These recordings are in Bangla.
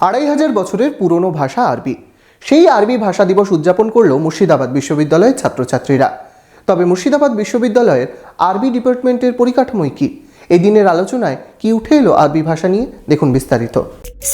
আড়াই হাজার বছরের পুরনো ভাষা আরবি সেই আরবি ভাষা দিবস উদযাপন করল মুর্শিদাবাদ বিশ্ববিদ্যালয়ের ছাত্রছাত্রীরা তবে মুর্শিদাবাদ বিশ্ববিদ্যালয়ের আরবি ডিপার্টমেন্টের পরিকাঠামোয় কি এই দিনের আলোচনায় কি উঠে এলো আরবি ভাষা নিয়ে দেখুন বিস্তারিত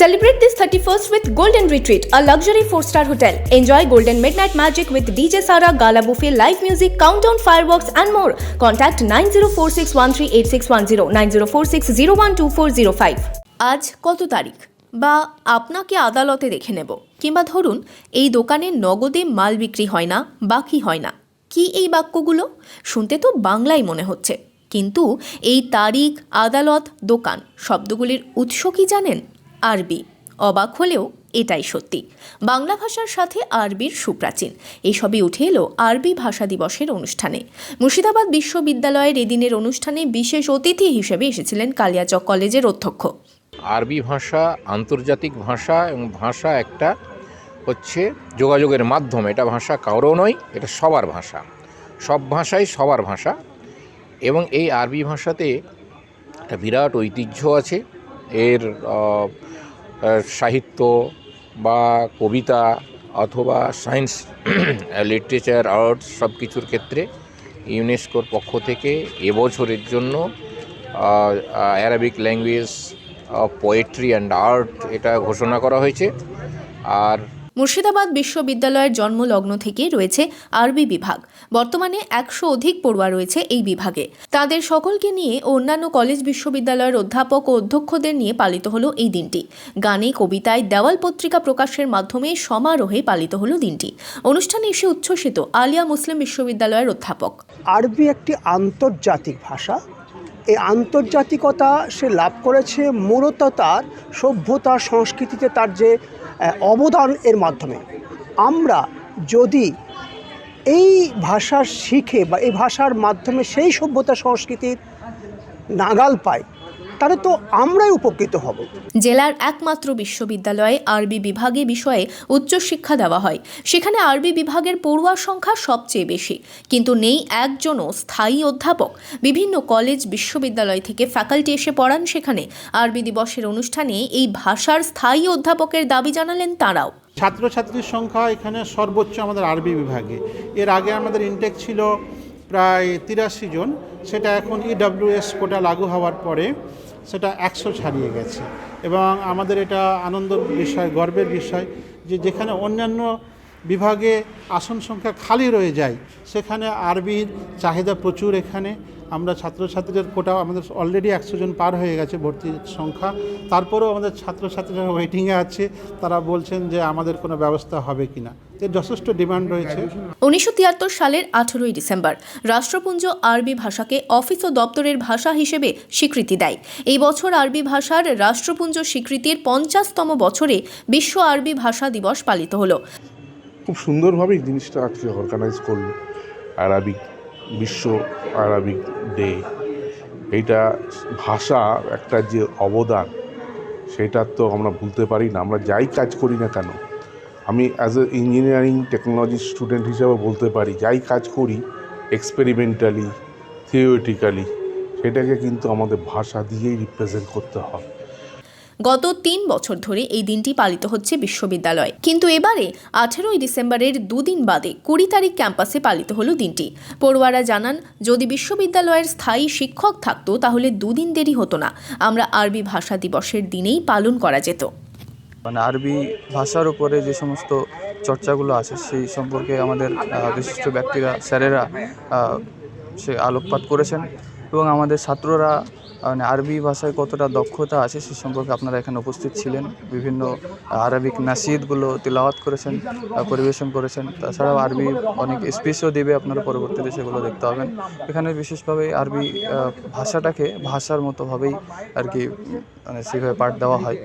Celebrate this 31st with Golden Retreat, a luxury 4-star hotel. Enjoy golden midnight magic with DJ Sara, gala buffet, live music, countdown fireworks and more. Contact 9046138610, 9046012405. আজ কত তারিখ বা আপনাকে আদালতে দেখে নেব। কিংবা ধরুন, এই দোকানে নগদে মাল বিক্রি হয় না, বাকি হয় না। কি এই বাক্যগুলো? শুনতে তো বাংলাই মনে হচ্ছে। কিন্তু এই তারিখ, আদালত, দোকান শব্দগুলির উৎস কি জানেন? আরবি। অবাক হলেও এটাই সত্যি। বাংলা ভাষার সাথে আরবির সুপ্রাচীন। এসবই উঠে এলো আরবি ভাষা দিবসের অনুষ্ঠানে। মুর্শিদাবাদ বিশ্ববিদ্যালয়ের এদিনের অনুষ্ঠানে বিশেষ অতিথি হিসেবে এসেছিলেন কালিয়াচক কলেজের অধ্যক্ষ। আরবি ভাষা, আন্তর্জাতিক ভাষা এবং ভাষা একটা হচ্ছে যোগাযোগের মাধ্যম। এটা ভাষা কারও নয়, এটা সবার ভাষা। সব ভাষাই সবার ভাষা এবং এই আরবি ভাষাতে একটা বিরাট ঐতিহ্য আছে। এর সাহিত্য বা কবিতা অথবা সায়েন্স, লিটারেচার, আর্টস সব কিছুর ক্ষেত্রে ইউনেস্কোর পক্ষ থেকে এবছরের জন্য Arabic language poetry and art এটা ঘোষণা করা হয়েছে। আর মুর্শিদাবাদ বিশ্ববিদ্যালয়ের জন্মলগ্ন থেকে রয়েছে আরবি বিভাগ। বর্তমানে একশো অধিক পড়ুয়া রয়েছে এই বিভাগে। তাদের সকলকে নিয়ে অন্যান্য কলেজ বিশ্ববিদ্যালয়ের অধ্যাপক ও অধ্যক্ষদের নিয়ে পালিত হলো এই দিনটি। গানে কবিতায় দেওয়াল পত্রিকা প্রকাশের মাধ্যমে সমারোহে পালিত হলো দিনটি। অনুষ্ঠানে এসে উচ্ছ্বসিত আলিয়া মুসলিম বিশ্ববিদ্যালয়ের অধ্যাপক। আরবি একটি আন্তর্জাতিক ভাষা। এই আন্তর্জাতিকতা সে লাভ করেছে, মূলত তার সভ্যতা সংস্কৃতিতে তার যে অবদান এর মাধ্যমে। আমরা যদি এই ভাষা শিখে বা এই ভাষার মাধ্যমে সেই সভ্যতা সংস্কৃতির নাগাল পাই তাহলে তো আমরাই উপকৃত হব। জেলার একমাত্র বিশ্ববিদ্যালয়ে আরবি বিভাগে বিষয়ে উচ্চশিক্ষা দেওয়া হয়। সেখানে আরবি বিভাগের পড়ুয়ার সংখ্যা সবচেয়ে বেশি। কিন্তু নেই একজনও স্থায়ী অধ্যাপক। বিভিন্ন কলেজ বিশ্ববিদ্যালয় থেকে ফ্যাকাল্টি এসে পড়ান সেখানে। আরবি দিবসের অনুষ্ঠানে এই ভাষার স্থায়ী অধ্যাপকের দাবি জানালেন তাঁরাও। ছাত্রছাত্রীর সংখ্যা এখানে সর্বোচ্চ আমাদের আরবি বিভাগে। এর আগে আমাদের ইনটেক ছিল প্রায় তিরাশি জন। সেটা এখন ইডাব্লিউএস কোটা লাগু হওয়ার পরে সেটা একশো ছাড়িয়ে গেছে। এবং আমাদের এটা আনন্দের বিষয় গর্বের বিষয় যে যেখানে অন্যান্য বিভাগে আসন সংখ্যা খালি রয়ে যায়। সেখানে আরবির চাহিদা প্রচুর এখানে। আমরা ছাত্রছাত্রীদের কোটাও আমাদের অলরেডি একশো জন পার হয়ে গেছে ভর্তির সংখ্যা। তারপরেও আমাদের ছাত্রছাত্রীরা ওয়েটিংয়ে আছে। তারা বলছেন যে আমাদের কোনো ব্যবস্থা হবে কি না এর যথেষ্ট ডিমান্ড রয়েছে। উনিশশো তিয়াত্তর সালের আঠেরোই ডিসেম্বর, রাষ্ট্রপুঞ্জ আরবি ভাষাকে অফিস ও দপ্তরের ভাষা হিসেবে স্বীকৃতি দেয়। এই বছর আরবি ভাষার রাষ্ট্রপুঞ্জ স্বীকৃতির পঞ্চাশতম বছরে বিশ্ব আরবি ভাষা দিবস পালিত হলো। সুন্দরভাবেই জিনিসটা আজকে অর্গানাইজ করল। আরবিক বিশ্ব আরবিক ডে এইটা ভাষা একটা যে অবদান, সেটা তো আমরা ভুলতে পারি না, আমরা যাই কাজ করি না কেন? আমি as a engineering technology student হিসাবে বলতে পারি, যাই কাজ করি এক্সপেরিমেন্টালি থিওরিটিক্যালি সেটাকে কিন্তু আমাদের ভাষা দিয়েই রিপ্রেজেন্ট করতে হয়। গত তিন বছর ধরে এই দিনটি পালিত হচ্ছে বিশ্ববিদ্যালয়ে। কিন্তু এবারে আঠেরোই ডিসেম্বরের দুদিন বাদে কুড়ি তারিখ ক্যাম্পাসে পালিত হলো দিনটি। পড়ুয়ারা জানান, যদি বিশ্ববিদ্যালয়ের স্থায়ী শিক্ষক থাকতো, তাহলে দুদিন দেরি হতো না। আমরা আরবি ভাষা দিবসের দিনেই পালন করা যেত। মানে আরবি ভাষার উপরে যে সমস্ত চর্চাগুলো আছে, সেই সম্পর্কে আমাদের বিশিষ্ট ব্যক্তিরা, স্যারেরা সে আলোকপাত করেছেন। এবং আমাদের ছাত্ররা মানে আরবি ভাষায় কতটা দক্ষতা আছে সে সম্পর্কে আপনারা এখানে উপস্থিত ছিলেন। বিভিন্ন আরবিক নাসিদগুলো তিলাওয়াত করেছেন পরিবেশন করেছেন। তাছাড়াও আরবি অনেক স্পেসও দেবে আপনারা পরবর্তীতে, সেগুলো দেখতে পাবেন। এখানে বিশেষভাবে আরবি ভাষাটাকে ভাষার মতোভাবেই আর কি মানে সেভাবে পাঠ দেওয়া হয়।